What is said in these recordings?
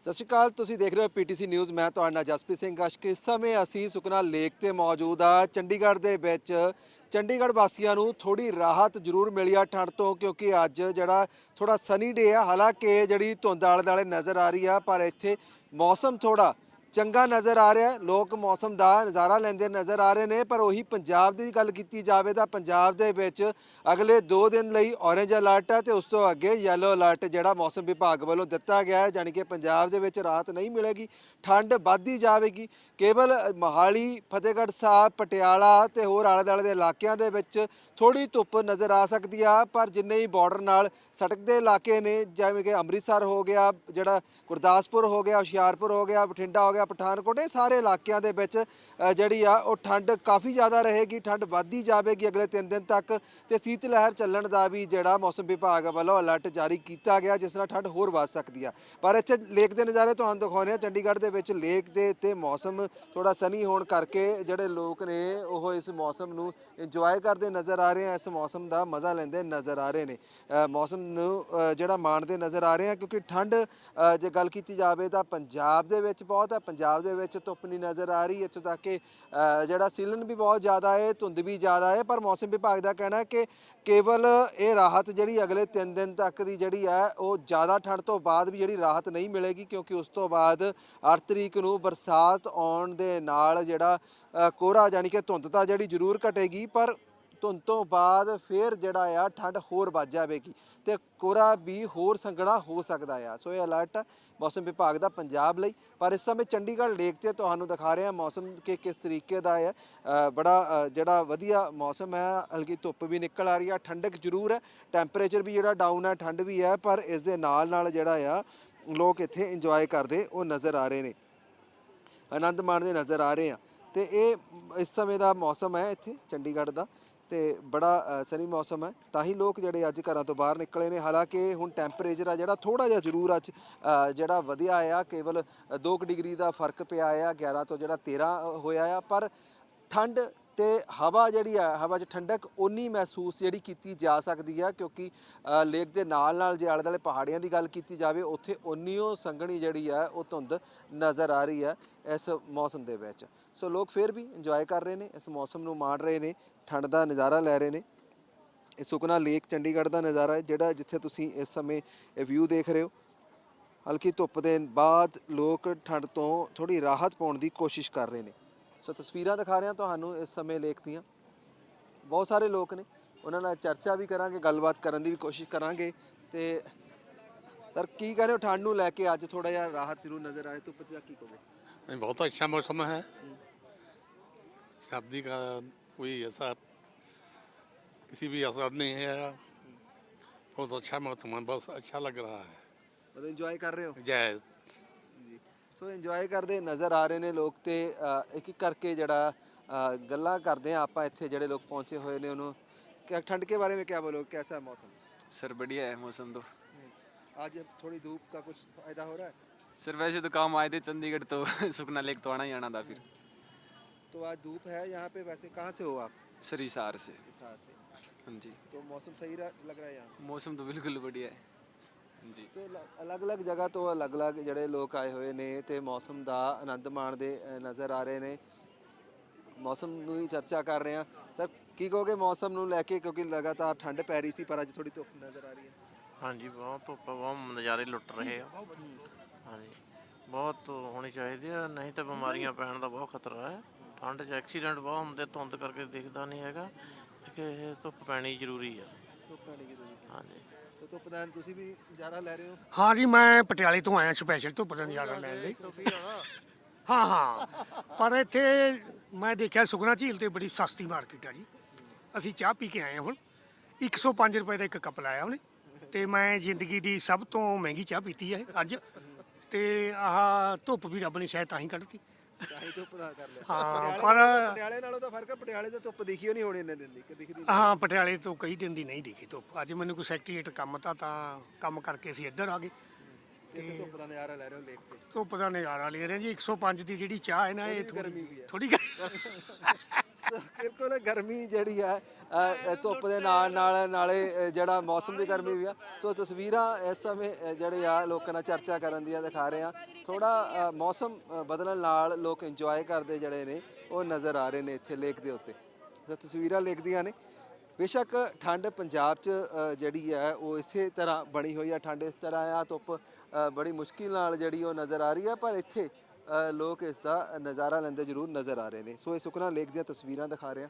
ਸਤਿ ਸ਼੍ਰੀ ਅਕਾਲ, ਤੁਸੀਂ ਦੇਖ ਰਹੇ ਹੋ ਪੀਟੀਸੀ ਨਿਊਜ਼। ਮੈਂ ਤੁਹਾਡਾ ਨਾਲ ਜਸਪ੍ਰੀਤ ਸਿੰਘ ਅਸ਼ਕ ਇਸ ਸਮੇਂ ਅਸੀਂ ਸੁਖਨਾ ਲੇਕ ਤੇ ਮੌਜੂਦ ਆ ਚੰਡੀਗੜ੍ਹ ਦੇ ਵਿੱਚ ਚੰਡੀਗੜ੍ਹ ਵਾਸੀਆਂ ਨੂੰ ਥੋੜੀ ਰਾਹਤ ਜ਼ਰੂਰ ਮਿਲੀ ਆ ਠੰਡ ਤੋਂ, ਕਿਉਂਕਿ ਅੱਜ ਜਿਹੜਾ ਥੋੜਾ ਸਨੀ ਡੇ ਆ, ਹਾਲਾਂਕਿ ਜਿਹੜੀ ਧੁੰਦ ਆਲੇ ਦੁਆਲੇ ਨਜ਼ਰ ਆ ਰਹੀ ਆ, ਪਰ ਇੱਥੇ ਮੌਸਮ ਥੋੜਾ ਚੰਗਾ ਨਜ਼ਰ ਆ ਰਿਹਾ ਲੋਕ ਮੌਸਮ ਦਾ ਨਜ਼ਾਰਾ ਲੈਂਦੇ ਨਜ਼ਰ ਆ ਰਹੇ ਨੇ, ਪਰ ਉਹੀ ਪੰਜਾਬ ਦੀ ਗੱਲ ਕੀਤੀ ਜਾਵੇ ਤਾਂ ਪੰਜਾਬ ਦੇ ਵਿੱਚ ਅਗਲੇ 2 ਦਿਨ ਲਈ ਔਰੇਂਜ ਅਲਰਟ ਹੈ ਤੇ ਉਸ ਤੋਂ ਅੱਗੇ ਯੈਲੋ ਅਲਰਟ ਜਿਹੜਾ ਮੌਸਮ ਵਿਭਾਗ ਵੱਲੋਂ ਦਿੱਤਾ ਗਿਆ ਹੈ ਯਾਨੀ ਕਿ ਪੰਜਾਬ ਦੇ ਵਿੱਚ ਰਾਹਤ ਨਹੀਂ ਮਿਲੇਗੀ, ਠੰਡ ਵੱਧਦੀ ਜਾਵੇਗੀ। ਕੇਵਲ ਮੋਹਾਲੀ, ਫਤਿਹਗੜ੍ਹ ਸਾਹਿਬ, ਪਟਿਆਲਾ ਤੇ ਹੋਰ ਆਲੇ ਦੁਆਲੇ ਦੇ ਇਲਾਕਿਆਂ ਦੇ ਵਿੱਚ ਥੋੜੀ ਧੁੱਪ ਨਜ਼ਰ ਆ ਸਕਦੀ ਆ, ਪਰ ਜਿੰਨੇ ਹੀ ਬਾਰਡਰ ਨਾਲ ਸੜਕ ਦੇ ਇਲਾਕੇ ਨੇ, ਜਿਵੇਂ ਕਿ ਅੰਮ੍ਰਿਤਸਰ ਹੋ ਗਿਆ, ਜਿਹੜਾ ਗੁਰਦਾਸਪੁਰ ਹੋ ਗਿਆ, ਹੁਸ਼ਿਆਰਪੁਰ ਹੋ ਗਿਆ, ਬਠਿੰਡਾ ਹੋ ਗਿਆ, ਪਠਾਨਕੋਟ, ਇਹ ਸਾਰੇ ਇਲਾਕਿਆਂ ਦੇ ਵਿੱਚ ਜਿਹੜੀ ਆ, ਉਹ ਠੰਡ ਕਾਫੀ ਜ਼ਿਆਦਾ ਰਹੇਗੀ, ਠੰਡ ਵੱਧਦੀ ਜਾਵੇਗੀ ਅਗਲੇ 3 ਦਿਨ ਤੱਕ, ਤੇ ਸੀਤ ਲਹਿਰ ਚੱਲਣ ਦਾ ਵੀ ਜਿਹੜਾ ਮੌਸਮ ਵਿਭਾਗ ਵੱਲੋਂ ਅਲਰਟ ਜਾਰੀ ਕੀਤਾ ਗਿਆ, ਜਿਸ ਨਾਲ ਠੰਡ ਹੋਰ ਵੱਧ ਸਕਦੀ ਆ। ਪਰ ਇੱਥੇ ਲੇਕ ਦੇ ਨਜ਼ਾਰੇ ਤੁਹਾਨੂੰ ਦਿਖਾਉਂਦੇ ਆ, ਚੰਡੀਗੜ੍ਹ ਦੇ ਵਿੱਚ ਲੇਕ ਦੇ ਉੱਤੇ ਮੌਸਮ ਥੋੜਾ ਸਨੀ ਹੋਣ ਕਰਕੇ ਜਿਹੜੇ ਲੋਕ ਨੇ, ਉਹ ਇਸ ਮੌਸਮ ਨੂੰ ਇੰਜੋਏ ਕਰਦੇ ਨਜ਼ਰ ਆ ਰਹੇ ਆ ਇਸ ਮੌਸਮ ਦਾ ਮਜ਼ਾ ਲੈਂਦੇ ਨਜ਼ਰ ਆ ਰਹੇ ਨੇ। ਮੌਸਮ ਨੂੰ ਜਿਹੜਾ ਮਾਣਦੇ ਨਜ਼ਰ ਆ ਰਹੇ ਆ ਕਿਉਂਕਿ ਠੰਡ ਜੇ ਗੱਲ ਕੀਤੀ ਜਾਵੇ ਤਾਂ ਪੰਜਾਬ ਦੇ ਵਿੱਚ ਬਹੁਤ ਹੈ ਪੰਜਾਬ ਦੇ ਵਿੱਚ ਧੁੱਪ ਨਹੀਂ ਨਜ਼ਰ ਆ ਰਹੀ ਇੱਥੋਂ ਤੱਕ ਕਿ ਜਿਹੜਾ ਸੀਲਨ ਵੀ ਬਹੁਤ ਜ਼ਿਆਦਾ ਹੈ ਧੁੰਦ ਵੀ ਜ਼ਿਆਦਾ ਹੈ ਪਰ ਮੌਸਮ ਵਿਭਾਗ ਦਾ ਕਹਿਣਾ ਹੈ ਕਿ ਕੇਵਲ ਇਹ ਰਾਹਤ ਜਿਹੜੀ ਅਗਲੇ 3 ਦਿਨ ਤੱਕ ਦੀ ਜਿਹੜੀ ਹੈ ਉਹ ਜ਼ਿਆਦਾ ਠੰਡ ਤੋਂ ਬਾਅਦ ਵੀ ਜਿਹੜੀ ਰਾਹਤ ਨਹੀਂ ਮਿਲੇਗੀ ਕਿਉਂਕਿ ਉਸ ਤੋਂ ਬਾਅਦ 8 ਤਰੀਕ ਨੂੰ ਬਰਸਾਤ ਆਉਣ ਦੇ ਨਾਲ ਜਿਹੜਾ ਅ, ਕੋਹਰਾ ਯਾਨੀ ਕਿ ਧੁੰਦ ਤਾਂ ਜਿਹੜੀ ਜ਼ਰੂਰ ਘਟੇਗੀ ਪਰ ਧੁੰਦ ਤੋਂ ਬਾਅਦ ਫੇਰ ਜਿਹੜਾ ਆ, ਠੰਡ ਹੋਰ ਵੱਧ ਜਾਵੇਗੀ ਤੇ ਕੋਰਾ ਵੀ ਹੋਰ ਸੰਘਣਾ ਹੋ ਸਕਦਾ ਆ। ਸੋ ਇਹ ਅਲਰਟ ਹੈ ਮੌਸਮ ਵਿਭਾਗ ਦਾ ਪੰਜਾਬ ਲਈ। ਪਰ ਇਸ ਸਮੇਂ ਚੰਡੀਗੜ੍ਹ ਲੇਕ ਤੇ ਤੁਹਾਨੂੰ ਦਿਖਾ ਰਹੇ ਹਾਂ ਮੌਸਮ ਕਿ ਕਿਸ ਤਰੀਕੇ ਦਾ ਹੈ ਬੜਾ ਜਿਹੜਾ ਵਧੀਆ ਮੌਸਮ ਹੈ, ਹਲਕੀ ਧੁੱਪ ਵੀ ਨਿਕਲ ਆ ਰਹੀ ਆ, ਠੰਡਕ ਜ਼ਰੂਰ ਹੈ ਟੈਂਪਰੇਚਰ ਵੀ ਜਿਹੜਾ ਡਾਊਨ ਹੈ, ਠੰਡ ਵੀ ਹੈ, ਪਰ ਇਸ ਦੇ ਨਾਲ ਨਾਲ ਜਿਹੜਾ ਆ, ਲੋਕ ਇੱਥੇ ਇੰਜੋਏ ਕਰਦੇ, ਉਹ ਨਜ਼ਰ ਆ ਰਹੇ ਨੇ। ਆਨੰਦ ਮਾਣਦੇ ਨਜ਼ਰ ਆ ਰਹੇ ਆ। ਤੇ ਇਹ, ਇਸ ਸਮੇਂ ਦਾ ਮੌਸਮ ਹੈ ਇੱਥੇ ਚੰਡੀਗੜ੍ਹ ਦਾ। ਤੇ ਬੜਾ ਅ, ਸਨੀ ਮੌਸਮ ਹੈ। ਤਾਂ ਹੀ ਲੋਕ ਜਿਹੜੇ ਅੱਜ ਘਰਾਂ ਤੋਂ ਬਾਹਰ ਨਿਕਲੇ ਨੇ। ਹਾਲਾਂਕਿ ਹੁਣ ਟੈਂਪਰੇਚਰ ਆ ਜਿਹੜਾ ਥੋੜਾ ਜਿਹਾ ਜ਼ਰੂਰ ਅੱਜ ਜਿਹੜਾ ਵਧਿਆ ਆ ਕੇਵਲ 2 ਡਿਗਰੀ ਦਾ ਫ਼ਰਕ ਪਿਆ ਆ 11 ਤੋਂ ਜਿਹੜਾ 13 ਹੋਇਆ ਆ। ਪਰ ਠੰਡ ਤੇ ਹਵਾ ਜਿਹੜੀ ਆ ਹਵਾ 'ਚ ਠੰਡਕ ਉਨੀ ਮਹਿਸੂਸ ਜਿਹੜੀ ਕੀਤੀ ਜਾ ਸਕਦੀ ਆ ਕਿਉਂਕਿ ਲੇਕ ਦੇ ਨਾਲ ਨਾਲ ਜੇ ਆਲੇ ਦੁਆਲੇ ਪਹਾੜੀਆਂ ਦੀ ਗੱਲ ਕੀਤੀ ਜਾਵੇ ਉੱਥੇ ਓਨੀਓ ਸੰਘਣੀ ਜਿਹੜੀ ਆ ਉਹ ਧੁੰਦ ਨਜ਼ਰ ਆ ਰਹੀ ਆ ਇਸ ਮੌਸਮ ਦੇ ਵਿੱਚ। ਸੋ ਲੋਕ ਫਿਰ ਵੀ ਇੰਜੋਏ ਕਰ ਰਹੇ ਨੇ ਇਸ ਮੌਸਮ ਨੂੰ ਮਾਣ ਰਹੇ ਨੇ। ਠੰਡ ਦਾ ਨਜ਼ਾਰਾ ਲੈ ਰਹੇ ਨੇ ਇਹ ਸੁਖਨਾ ਲੇਕ ਚੰਡੀਗੜ੍ਹ ਦਾ ਨਜ਼ਾਰਾ ਹੈ ਜਿਹੜਾ ਜਿੱਥੇ ਤੁਸੀਂ ਇਸ ਸਮੇਂ ਇਹ ਵਿਊ ਦੇਖ ਰਹੇ ਹੋ ਹਲਕੀ ਧੁੱਪ ਦੇ ਬਾਅਦ ਲੋਕ ਠੰਡ ਤੋਂ ਥੋੜੀ ਰਾਹਤ ਪਾਉਣ ਦੀ ਕੋਸ਼ਿਸ਼ ਕਰ ਰਹੇ ਨੇ ਸੋ ਤਸਵੀਰਾਂ ਦਿਖਾ ਰਿਹਾ ਤੁਹਾਨੂੰ ਇਸ ਸਮੇਂ ਲੇਕ ਦੀਆਂ ਬਹੁਤ ਸਾਰੇ ਲੋਕ ਨੇ ਉਹਨਾਂ ਨਾਲ ਚਰਚਾ ਵੀ ਕਰਾਂਗੇ ਗੱਲਬਾਤ ਕਰਨ ਦੀ ਵੀ ਕੋਸ਼ਿਸ਼ ਕਰਾਂਗੇ ਤੇ ਸਰ ਕੀ ਕਹਿੰਦੇ ਹੋ ਠੰਡ ਨੂੰ ਲੈ ਕੇ ਅੱਜ ਥੋੜਾ ਜਿਹਾ ਰਾਹਤ ਜ਼ਰੂਰ ਨਜ਼ਰ ਆਏ ਧੁੱਪ ਦਾ ਕੀ ਕਹੋਗੇ नहीं, बहुत अच्छा मौसम है सर्दी का कोई ऐसा किसी भी असर नहीं है बहुत अच्छा मौसम है बहुत अच्छा लग रहा है ਮਤਲਬ ਇੰਜੋਏ ਕਰ ਰਹੇ ਹੋ जय ਜੀ ਸੋ ਇੰਜੋਏ ਕਰਦੇ ਨਜ਼ਰ ਆ ਰਹੇ ਨੇ ਲੋਕ ਤੇ ਅ, ਇੱਕ ਇੱਕ ਕਰਕੇ ਜਿਹੜਾ ਅ, ਗੱਲਾਂ ਕਰਦੇ ਆ ਆਪਾਂ ਇੱਥੇ ਜਿਹੜੇ ਲੋਕ ਪਹੁੰਚੇ ਹੋਏ ਨੇ ਉਹਨੂੰ ਕਿ ਠੰਡ के बारे में क्या बोलो कैसा है मौसम सर बढ़िया है मौसम तो आज थोड़ी धूप का कुछ फायदा हो रहा है सर वैसे तो काम आए थे चंडीगढ़ तो सुखना लेक तो आना ही आना था फिर तो आज धूप है यहाँ पे वैसे कहाँ से हो आप सर हिसार से हिसार से हाँ जी तो मौसम सही रहा- लग रहा है यहाँ मौसम तो बिल्कुल बढ़िया है हाँ जी ਸੋ ਅਲੱਗ-ਅਲੱਗ ਜਗ੍ਹਾ ਤੋਂ ਅਲੱਗ-ਅਲੱਗ ਜਿਹੜੇ ਲੋਕ ਆਏ ਹੋਏ ਨੇ ਤੇ ਮੌਸਮ ਦਾ ਆਨੰਦ ਮਾਣਦੇ ਅ, ਨਜ਼ਰ ਆ ਰਹੇ ਨੇ ਮੌਸਮ ਨੂੰ ਹੀ ਚਰਚਾ ਕਰ ਰਹੇ ਆ ਸਰ ਕੀ ਕਹੋਗੇ ਮੌਸਮ ਨੂੰ ਲੈ ਕੇ ਕਿਉਂਕਿ ਲਗਾਤਾਰ ਠੰਡ ਪੈ ਰਹੀ ਸੀ ਪਰ ਅੱਜ ਥੋੜੀ ਧੁੱਪ ਨਜ਼ਰ ਆ ਰਹੀ ਹੈ ਹਾਂਜੀ ਬਹੁਤ ਧੁੱਪ ਆ, ਬਹੁਤ ਨਜ਼ਾਰੇ ਲੁੱਟ ਰਹੇ ਆ ਹਾਂਜੀ ਬਹੁਤ ਹੋਣੀ ਚਾਹੀਦੀ ਆ ਨਹੀਂ ਤਾਂ ਬਿਮਾਰੀਆਂ ਪੈਣ ਦਾ ਬਹੁਤ ਖਤਰਾ ਹੈ ਠੰਡ 'ਚ ਐਕਸੀਡੈਂਟ ਬਹੁਤ ਹੁੰਦੇ ਧੁੰਦ ਕਰਕੇ ਦਿਖਦਾ ਨਹੀਂ ਹੈਗਾ ਕਿ ਇਹ ਧੁੱਪ ਪੈਣੀ ਜ਼ਰੂਰੀ ਆ। ਧੁੱਪ ਪੈਣੀ ਜ਼ਰੂਰੀ ਹੈ ਹਾਂਜੀ। ਸੋ ਧੁੱਪ ਦਾ ਤੁਸੀਂ ਵੀ ਨਜ਼ਾਰਾ ਲੈ ਰਹੇ ਹੋ? ਹਾਂ ਜੀ ਮੈਂ ਪਟਿਆਲੇ ਤੋਂ ਆਇਆ ਸਪੈਸ਼ਲ ਧੁੱਪ ਦਾ ਨਜ਼ਾਰਾ ਲੈਣ ਲਈ। ਹਾਂ ਹਾਂ। ਪਰ ਇੱਥੇ ਮੈਂ ਦੇਖਿਆ ਸੁਖਨਾ ਝੀਲ ਤੇ ਬੜੀ ਸਸਤੀ ਮਾਰਕੀਟ ਆ ਜੀ। ਅਸੀਂ ਚਾਹ ਪੀ ਕੇ ਆਏ ਹੁਣ। 105 ਰੁਪਏ ਦਾ ਇੱਕ ਕੱਪ ਲਾਇਆ ਉਹਨੇ। ਤੇ ਮੈਂ ਜ਼ਿੰਦਗੀ ਦੀ ਸਭ ਤੋਂ ਮਹਿੰਗੀ ਚਾਹ ਪੀਤੀ ਹੈ ਅੱਜ। ਤੇ ਆਹ ਧੁੱਪ ਵੀ ਰੱਬ ਨੇ ਸ਼ਾਇਦ ਤਾਂ ਹੀ ਕੱਢਤੀ। ਧੁੱਪ ਦਾ ਕਰ ਲਿਆ। ਹਾਂ, ਪਟਿਆਲੇ ਪਰ- ਨਾਲੋਂ- ਪਟਿਆਲੇ ਨਾਲੋਂ ਤਾਂ ਫ਼ਰਕ ਹੈ ਪਟਿਆਲੇ ਤੇ ਧੁੱਪ ਦਿਖੀ ਹੋ ਨਹੀਂ ਹੋਣੀ ਇੰਨੇ ਦਿਨ ਦੀ ਕਿ ਦਿਖਦੀ ਨਹੀਂ। ਹਾਂ ਪਟਿਆਲੇ ਤੋਂ ਕਈ ਦਿਨ ਦੀ ਨਹੀਂ ਦਿਖੀ ਧੁੱਪ। ਅੱਜ ਮੈਨੂੰ ਕੋਈ ਸੈਕਟਰੀਏਟ ਕੰਮ ਤਾਂ ਤਾਂ ਕੰਮ ਕਰਕੇ ਅਸੀਂ ਇੱਧਰ ਆ ਗਏ। ਧੁੱਪ ਦਾ ਨਜ਼ਾਰਾ ਲੈ ਰਹੇ ਹੋ ਲੇਕ ਤੇ ਧੁੱਪ ਦਾ ਨਜ਼ਾਰਾ ਲੈ ਰਹੇ ਹਾਂ ਜੀ 105 ਦੀ ਜਿਹੜੀ ਚਾਹ ਹੈ ਨਾ ਇਹ ਥੋੜ੍ਹੀ ਗਰਮੀ ਵੀ ਹੈ। ਥੋੜੀ ਬਿਲਕੁਲ ਗਰਮੀ ਜਿਹੜੀ ਹੈ ਧੁੱਪ ਦੇ ਨਾਲ ਨਾਲ ਨਾਲੇ ਜਿਹੜਾ ਮੌਸਮ ਦੀ ਗਰਮੀ ਵੀ ਆ। ਸੋ ਤਸਵੀਰਾਂ ਇਸ ਸਮੇਂ ਜਿਹੜੇ ਆ ਲੋਕਾਂ ਨਾਲ ਚਰਚਾ ਕਰਨ ਦੀਆਂ ਦਿਖਾ ਰਹੇ ਆ ਥੋੜਾ ਮੌਸਮ ਬਦਲਣ ਨਾਲ ਲੋਕ ਇੰਜੋਏ ਕਰਦੇ ਜਿਹੜੇ ਨੇ ਉਹ ਨਜ਼ਰ ਆ ਰਹੇ ਨੇ ਇੱਥੇ ਲੇਕ ਦੇ ਉੱਤੇ। ਸੋ ਤਸਵੀਰਾਂ ਲੇਕ ਦੀਆਂ ਨੇ। ਬੇਸ਼ੱਕ ਠੰਡ ਪੰਜਾਬ 'ਚ ਜਿਹੜੀ ਹੈ ਉਹ ਇਸੇ ਤਰ੍ਹਾਂ ਬਣੀ ਹੋਈ ਆ। ਠੰਡ ਇਸ ਤਰ੍ਹਾਂ ਆ ਧੁੱਪ ਬੜੀ ਮੁਸ਼ਕਿਲ ਨਾਲ ਜਿਹੜੀ ਉਹ ਨਜ਼ਰ ਆ ਰਹੀ ਹੈ ਪਰ ਇੱਥੇ ਲੋਕ ਇਸ ਦਾ ਨਜ਼ਾਰਾ ਲੈਂਦੇ ਜ਼ਰੂਰ ਨਜ਼ਰ ਆ ਰਹੇ ਨੇ। ਸੋ ਇਹ ਸੁਖਨਾ ਲੇਕ ਦੀਆਂ ਤਸਵੀਰਾਂ ਦਿਖਾ ਰਿਹਾ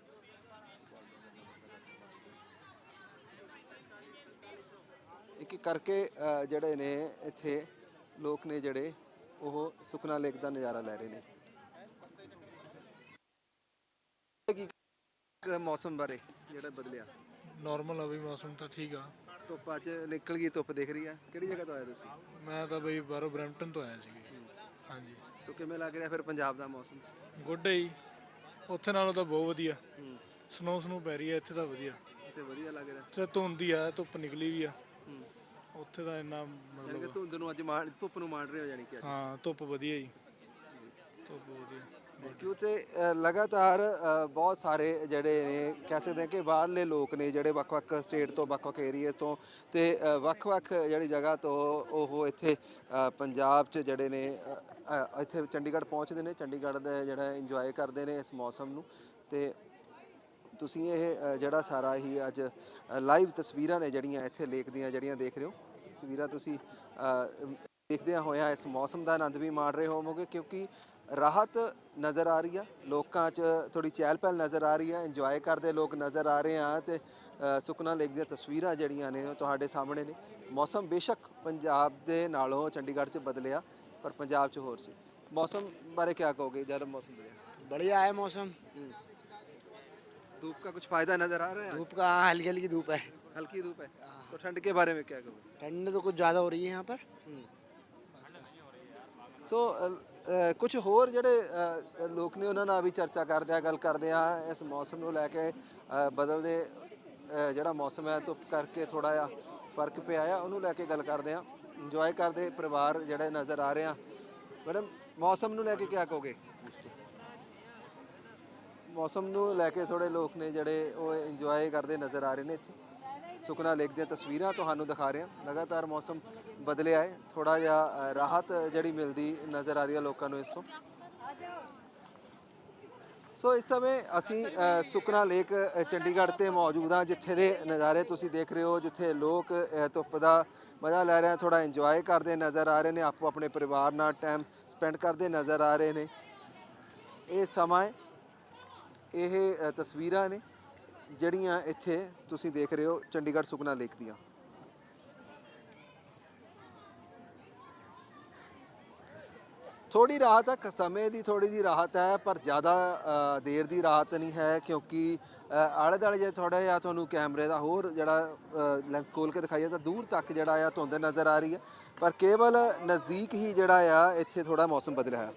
ਇੱਕ ਇੱਕ ਕਰਕੇ ਜਿਹੜੇ ਨੇ ਇੱਥੇ ਲੋਕ ਨੇ ਜਿਹੜੇ ਉਹ ਸੁਖਨਾ ਲੇਕ ਦਾ ਨਜ਼ਾਰਾ ਲੈ ਰਹੇ ਨੇ। ਕੀ ਮੌਸਮ ਬਾਰੇ ਜਿਹੜਾ ਬਦਲਿਆ? ਨਾਰਮਲ ਆ ਮੌਸਮ ਤਾਂ ਠੀਕ ਆ। ਧੁੱਪ ਅੱਜ ਨਿਕਲ ਗਈ ਧੁੱਪ ਦਿਖ ਰਹੀ ਆ। ਕਿਹੜੀ ਜਗ੍ਹਾ ਤੋਂ ਆਏ ਤੁਸੀਂ? ਮੈਂ ਤਾਂ ਬਈ ਬਾਹਰੋਂ ਬਰੈਂਪਟਨ ਤੋਂ ਆਇਆ ਸੀ ਹਾਂਜੀ। ਸੋ ਕਿਵੇਂ ਲੱਗ ਰਿਹਾ ਫਿਰ ਪੰਜਾਬ ਦਾ ਮੌਸਮ? ਗੁੱਡ ਹੈ ਜੀ। ਉੱਥੇ ਨਾਲੋਂ ਤਾਂ ਬਹੁਤ ਵਧੀਆ। ਹੂੰ। ਸਨੋ ਸਨੋ ਪੈ ਰਹੀ ਹੈ ਇੱਥੇ ਤਾਂ ਵਧੀਆ। ਤੇ ਵਧੀਆ ਲੱਗ ਰਿਹਾ। ਤੇ ਧੁੰਦੀ ਆ ਧੁੱਪ ਨਿਕਲੀ ਵੀ ਆ। ਹੂੰ। ਉੱਥੇ ਤਾਂ ਇੰਨਾ ਯਾਨੀ ਕਿ ਮਤਲਬ ਧੁੰਦ ਨੂੰ ਅੱਜ ਮਾਣ ਧੁੱਪ ਨੂੰ ਮਾਣ ਰਹੇ ਹੋ ਜਾਨੀ ਕਿ ਅੱਜ। ਹਾਂ ਧੁੱਪ ਵਧੀਆ ਜੀ। ਧੁੱਪ ਵਧੀਆ। ਕਿਉਂ ਤੇ ਲਗਾਤਾਰ ਬਹੁਤ ਸਾਰੇ ਜਿਹੜੇ ਨੇ, ਕਹਿ ਸਕਦੇ ਹਾਂ ਕਿ ਬਾਹਰਲੇ ਲੋਕ ਨੇ ਜਿਹੜੇ ਵੱਖ-ਵੱਖ ਸਟੇਟ ਤੋਂ, ਵੱਖ-ਵੱਖ ਏਰੀਏ ਤੋਂ ਤੇ ਵੱਖ-ਵੱਖ ਜਿਹੜੀ ਜਗ੍ਹਾ ਤੋਂ ਉਹ ਇੱਥੇ ਪੰਜਾਬ 'ਚ ਜਿਹੜੇ ਨੇ ਇੱਥੇ ਚੰਡੀਗੜ੍ਹ ਪਹੁੰਚਦੇ ਨੇ, ਚੰਡੀਗੜ੍ਹ ਦਾ ਜਿਹੜਾ ਇੰਜੋਏ ਕਰਦੇ ਨੇ ਇਸ ਮੌਸਮ ਨੂੰ ਤੇ ਤੁਸੀਂ ਇਹ ਜਿਹੜਾ ਸਾਰਾ ਹੀ ਅੱਜ ਲਾਈਵ ਤਸਵੀਰਾਂ ਨੇ ਜਿਹੜੀਆਂ ਇੱਥੇ ਲੇਕ ਦੀਆਂ ਜਿਹੜੀਆਂ ਦੇਖ ਰਹੇ ਹੋ, ਤਸਵੀਰਾਂ ਤੁਸੀਂ ਦੇਖਦਿਆਂ ਹੋਇਆਂ ਇਸ ਮੌਸਮ ਦਾ ਆਨੰਦ ਵੀ ਮਾਣ ਰਹੇ ਹੋਵੋਗੇ ਕਿਉਂਕਿ ਰਾਹਤ ਨਜ਼ਰ ਆ ਰਹੀ ਆ ਲੋਕਾਂ 'ਚ ਥੋੜੀ ਚਹਿਲ ਪਹਿਲ ਨਜ਼ਰ ਆ ਰਹੀ ਆ ਇੰਜੋਏ ਕਰਦੇ ਲੋਕ ਨਜ਼ਰ ਆ ਰਹੇ ਆ ਤੇ ਅ, ਸੁਖਨਾ ਲੇਕ ਦੀਆਂ ਤਸਵੀਰਾਂ ਜਿਹੜੀਆਂ ਨੇ ਉਹ ਤੁਹਾਡੇ ਸਾਹਮਣੇ ਨੇ ਮੌਸਮ ਬੇਸ਼ੱਕ ਪੰਜਾਬ ਦੇ ਨਾਲੋਂ ਚੰਡੀਗੜ੍ਹ 'ਚ ਬਦਲਿਆ ਪਰ ਪੰਜਾਬ 'ਚ ਹੋਰ ਸੀ ਮੌਸਮ ਬਾਰੇ ਕੀ ਕਹੋਗੇ ਜਦ ਮੌਸਮ ਬਦਲਿਆ बढ़िया है मौसम धूप का कुछ फायदा नजर आ रहा है धूप का हाँ, हल्की हल्की धूप है हल्की धूप है तो ठंड के बारे में क्या कहोगे ठंड तो कुछ ज़्यादा हो रही है यहाँ पर ਸੋ ਅ, ਅ, ਕੁਝ ਹੋਰ ਜਿਹੜੇ ਲੋਕ ਨੇ ਉਹਨਾਂ ਨਾਲ ਵੀ ਚਰਚਾ ਕਰਦੇ ਆ, ਗੱਲ ਕਰਦੇ ਆ ਇਸ ਮੌਸਮ ਨੂੰ ਲੈ ਕੇ ਬਦਲਦੇ ਜਿਹੜਾ ਮੌਸਮ ਹੈ ਧੁੱਪ ਕਰਕੇ ਥੋੜਾ ਜਿਹਾ ਫ਼ਰਕ ਪਿਆ ਆ, ਉਹਨੂੰ ਲੈ ਕੇ ਗੱਲ ਕਰਦੇ ਆ। ਇੰਜੋਏ ਕਰਦੇ ਪਰਿਵਾਰ ਜਿਹੜੇ ਨਜ਼ਰ ਆ ਰਹੇ ਆ। ਮੈਡਮ, ਮੌਸਮ ਨੂੰ ਲੈ ਕੇ ਕੀ ਕਹੋਗੇ? ਮੌਸਮ ਨੂੰ ਲੈ ਕੇ ਥੋੜੇ ਲੋਕ ਨੇ ਜਿਹੜੇ ਉਹ ਇੰਜੋਏ ਕਰਦੇ ਨਜ਼ਰ ਆ ਰਹੇ ਨੇ ਇੱਥੇ। ਸੁਖਨਾ ਲੇਕ ਦੀਆਂ ਤਸਵੀਰਾਂ ਤੁਹਾਨੂੰ ਦਿਖਾ ਰਹੇ ਹਾਂ। ਲਗਾਤਾਰ ਮੌਸਮ ਬਦਲਿਆ ਹੈ। ਥੋੜਾ ਜਿਹਾ ਰਾਹਤ ਜਿਹੜੀ ਮਿਲਦੀ ਨਜ਼ਰ ਆ ਰਹੀ ਹੈ ਲੋਕਾਂ ਨੂੰ ਇਸ ਤੋਂ। ਸੋ ਇਸ ਸਮੇਂ ਅਸੀਂ ਸੁਖਨਾ ਲੇਕ ਚੰਡੀਗੜ੍ਹ ਤੇ ਮੌਜੂਦ ਹਾਂ, ਜਿੱਥੇ ਦੇ ਨਜ਼ਾਰੇ ਤੁਸੀਂ ਦੇਖ ਰਹੇ ਹੋ, ਜਿੱਥੇ ਲੋਕ ਧੁੱਪ ਦਾ ਮਜ਼ਾ ਲੈ ਰਹੇ ਆ ਥੋੜਾ ਇੰਜੋਏ ਕਰਦੇ ਨਜ਼ਰ ਆ ਰਹੇ ਨੇ, ਆਪੋ ਆਪਣੇ ਪਰਿਵਾਰ ਨਾਲ ਟਾਈਮ ਸਪੈਂਡ ਕਰਦੇ ਨਜ਼ਰ ਆ ਰਹੇ ਨੇ। ਇਹ ਸਮਾਂ ਹੈ। ਇਹ ਤਸਵੀਰਾਂ ਨੇ। ਜਿਹੜੀਆਂ ਇੱਥੇ ਤੁਸੀਂ ਦੇਖ ਰਹੇ ਹੋ ਚੰਡੀਗੜ੍ਹ ਸੁਖਨਾ ਲੇਕ ਦੀਆਂ। ਥੋੜੀ ਰਾਹਤ ਹੈ, ਕ- ਸਮੇਂ ਦੀ ਥੋੜੀ ਦੀ ਰਾਹਤ ਹੈ, ਪਰ ਜ਼ਿਆਦਾ ਦੇਰ ਦੀ ਰਾਹਤ ਨਹੀਂ ਹੈ, ਕਿਉਂਕਿ ਆਲੇ ਦੁਆਲੇ ਜੇ ਥੋੜਾ ਜਿਹਾ ਤੁਹਾਨੂੰ ਕੈਮਰੇ ਦਾ ਹੋਰ ਜਿਹੜਾ ਲੈਂਸ ਖੋਲ ਕੇ ਦਿਖਾਈਏ ਤਾਂ ਦੂਰ ਤੱਕ ਜਿਹੜਾ ਆ ਧੁੰਦ ਨਜ਼ਰ ਆ ਰਹੀ ਹੈ। ਪਰ ਕੇਵਲ ਨਜ਼ਦੀਕ ਹੀ ਜਿਹੜਾ ਆ, ਇੱਥੇ ਥੋੜਾ ਮੌਸਮ ਬਦਲਿਆ ਹੈ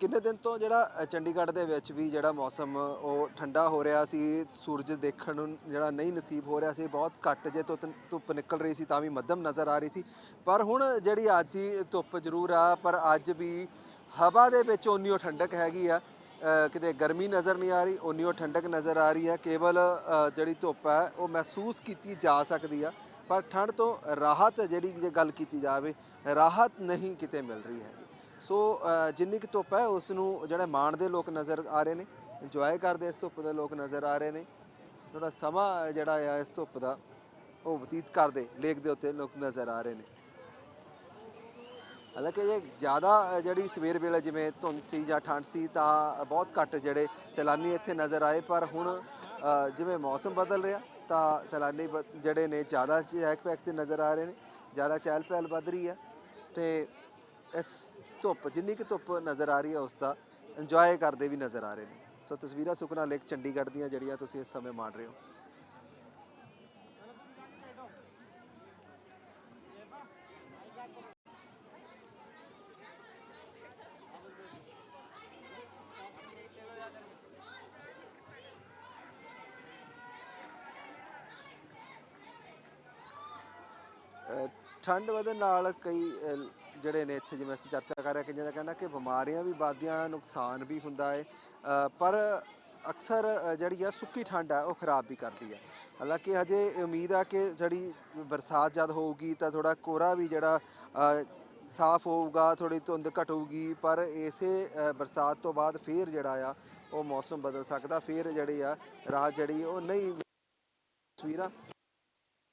ਕਿੰਨੇ ਦਿਨ ਤੋਂ ਜਿਹੜਾ ਚੰਡੀਗੜ੍ਹ ਦੇ ਵਿੱਚ ਵੀ ਜਿਹੜਾ ਮੌਸਮ, ਉਹ ਠੰਡਾ ਹੋ ਰਿਹਾ ਸੀ, ਸੂਰਜ ਦੇਖਣ ਨੂੰ ਜਿਹੜਾ ਨਹੀਂ ਨਸੀਬ ਹੋ ਰਿਹਾ ਸੀ, ਬਹੁਤ ਘੱਟ ਜੇ ਧੁੱਤ, ਧੁੱਪ ਨਿਕਲ ਰਹੀ ਸੀ ਤਾਂ ਵੀ ਮੱਧਮ ਨਜ਼ਰ ਆ ਰਹੀ ਸੀ। ਪਰ ਹੁਣ ਜਿਹੜੀ ਅੱਜ ਦੀ ਧੁੱਪ ਜ਼ਰੂਰ ਆ, ਪਰ ਅੱਜ ਵੀ ਹਵਾ ਦੇ ਵਿੱਚ ਉਨੀ ਉਹ ਠੰਡਕ ਹੈਗੀ ਆ ਕਿਤੇ ਗਰਮੀ ਨਜ਼ਰ ਨਹੀਂ ਆ ਰਹੀ ਓਨੀ ਉਹ ਠੰਡਕ ਨਜ਼ਰ ਆ ਰਹੀ ਹੈ। ਕੇਵਲ ਜਿਹੜੀ ਧੁੱਪ ਹੈ, ਉਹ ਮਹਿਸੂਸ ਕੀਤੀ ਜਾ ਸਕਦੀ ਆ, ਪਰ ਠੰਡ ਤੋਂ ਰਾਹਤ ਜਿਹੜੀ ਜੇ ਗੱਲ ਕੀਤੀ ਜਾਵੇ, ਰਾਹਤ ਨਹੀਂ ਕਿਤੇ ਮਿਲ ਰਹੀ ਹੈਗੀ। ਸੋ ਜਿੰਨੀ ਕੁ ਧੁੱਪ ਹੈ ਉਸ ਨੂੰ ਜਿਹੜਾ ਮਾਣਦੇ ਲੋਕ ਨਜ਼ਰ ਆ ਰਹੇ ਨੇ ਇੰਜੋਏ ਕਰਦੇ ਇਸ ਧੁੱਪ ਦੇ ਲੋਕ ਨਜ਼ਰ ਆ ਰਹੇ ਨੇ। ਥੋੜਾ ਸਮਾਂ ਜਿਹੜਾ ਆ, ਇਸ ਧੁੱਪ ਦਾ, ਉਹ ਬਤੀਤ ਕਰਦੇ, ਲੇਕ ਦੇ ਉੱਤੇ ਲੋਕ ਨਜ਼ਰ ਆ ਰਹੇ ਨੇ। ਹਾਲਾਂਕਿ ਇਹ ਜ਼ਿਆਦਾ ਜਿਹੜੀ ਸਵੇਰ ਵੇਲੇ ਜਿਵੇਂ ਧੁੰਦ ਸੀ ਜਾਂ ਠੰਡ ਸੀ, ਤਾਂ ਬਹੁਤ ਘੱਟ ਜਿਹੜੇ ਸੈਲਾਨੀ ਇੱਥੇ ਨਜ਼ਰ ਆਏ, ਪਰ ਹੁਣ ਜਿਵੇਂ ਮੌਸਮ ਬਦਲ ਰਿਹਾ, ਤਾਂ ਸੈਲਾਨੀ ਬ- ਜਿਹੜੇ ਨੇ ਜ਼ਿਆਦਾ ਚਹਿਕ ਪੈਕ ਤੇ ਨਜ਼ਰ ਆ ਰਹੇ ਨੇ, ਜ਼ਿਆਦਾ ਚਹਿਲ ਪਹਿਲ ਵੱਧ ਰਹੀ ਹੈ ਤੇ ਇਸ ਧੁੱਪ, ਜਿੰਨੀ ਕਿ ਧੁੱਪ ਨਜ਼ਰ ਆ ਰਹੀ ਹੈ ਉਸ ਦਾ ਇੰਜੋਏ ਕਰਦੇ ਵੀ ਨਜ਼ਰ ਆ ਰਹੇ ਨੇ। ਸੋ ਤਸਵੀਰਾਂ ਸੁਖਨਾ ਲੇਕ ਚੰਡੀਗੜ੍ਹ ਦੀਆਂ ਜਿਹੜੀਆਂ ਤੁਸੀਂ ਇਸ ਸਮੇਂ ਮਾਣ ਰਹੇ ਹੋ ਅ, ਠੰਡ ਵਧਣ ਨਾਲ ਕਈ ਅ, ਜਿਹੜੇ ਨੇ ਇੱਥੇ ਜਿਵੇਂ ਅਸੀਂ ਚਰਚਾ ਕਰ ਰਹੇ ਕਿ ਜਿਹਦਾ ਕਹਿਣਾ ਕਿ ਬਿਮਾਰੀਆਂ ਵੀ ਵੱਧਦੀਆਂ ਨੁਕਸਾਨ ਵੀ ਹੁੰਦਾ ਹੈ ਅ, ਪਰ ਅਕਸਰ ਅ, ਜਿਹੜੀ ਆ ਸੁੱਕੀ ਠੰਡ ਆ ਉਹ ਖਰਾਬ ਵੀ ਕਰਦੀ ਹੈ ਹਾਲਾਂਕਿ ਹਜੇ ਉਮੀਦ ਆ ਕਿ ਜਿਹੜੀ ਬਰਸਾਤ ਜਦ ਹੋਊਗੀ ਤਾਂ ਥੋੜਾ ਕੋਰਾ ਵੀ ਜਿਹੜਾ ਅ, ਸਾਫ਼ ਹੋਊਗਾ ਥੋੜੀ ਧੁੰਦ ਘਟੂਗੀ ਪਰ ਇਸੇ ਅ, ਬਰਸਾਤ ਤੋਂ ਬਾਅਦ ਫੇਰ ਜਿਹੜਾ ਆ ਉਹ ਮੌਸਮ ਬਦਲ ਸਕਦਾ। ਫੇਰ ਜਿਹੜੀ ਆ ਰਾਹ ਜਿਹੜੀ ਉਹ ਨਹੀਂ ਤਸਵੀਰਾਂ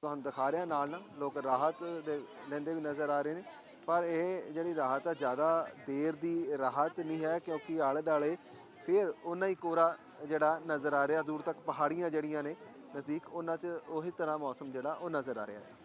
ਤੁਹਾਨੂੰ ਦਿਖਾ ਰਿਹਾ ਨਾਲ ਨਾਲ, ਲੋਕ ਰਾਹਤ ਦੇ ਲੈਂਦੇ ਵੀ ਨਜ਼ਰ ਆ ਰਹੇ ਨੇ। ਪਰ ਇਹ ਜਿਹੜੀ ਰਾਹਤ ਆ, ਜ਼ਿਆਦਾ ਦੇਰ ਦੀ ਰਾਹਤ ਨਹੀਂ ਹੈ, ਕਿਉਂਕਿ ਆਲੇ ਦਾਲੇ ਫਿਰ ਉਹਨਾਂ ਹੀ ਕੋਰਾ ਜਿਹੜਾ ਨਜ਼ਰ ਆ ਰਿਹਾ। ਦੂਰ ਤੱਕ ਪਹਾੜੀਆਂ ਜਿਹੜੀਆਂ ਨੇ ਨਜ਼ਦੀਕ ਉਹਨਾਂ 'ਚ ਉਹੀ ਤਰ੍ਹਾਂ ਮੌਸਮ ਜਿਹੜਾ ਉਹ ਨਜ਼ਰ ਆ ਰਿਹਾ ਹੈ।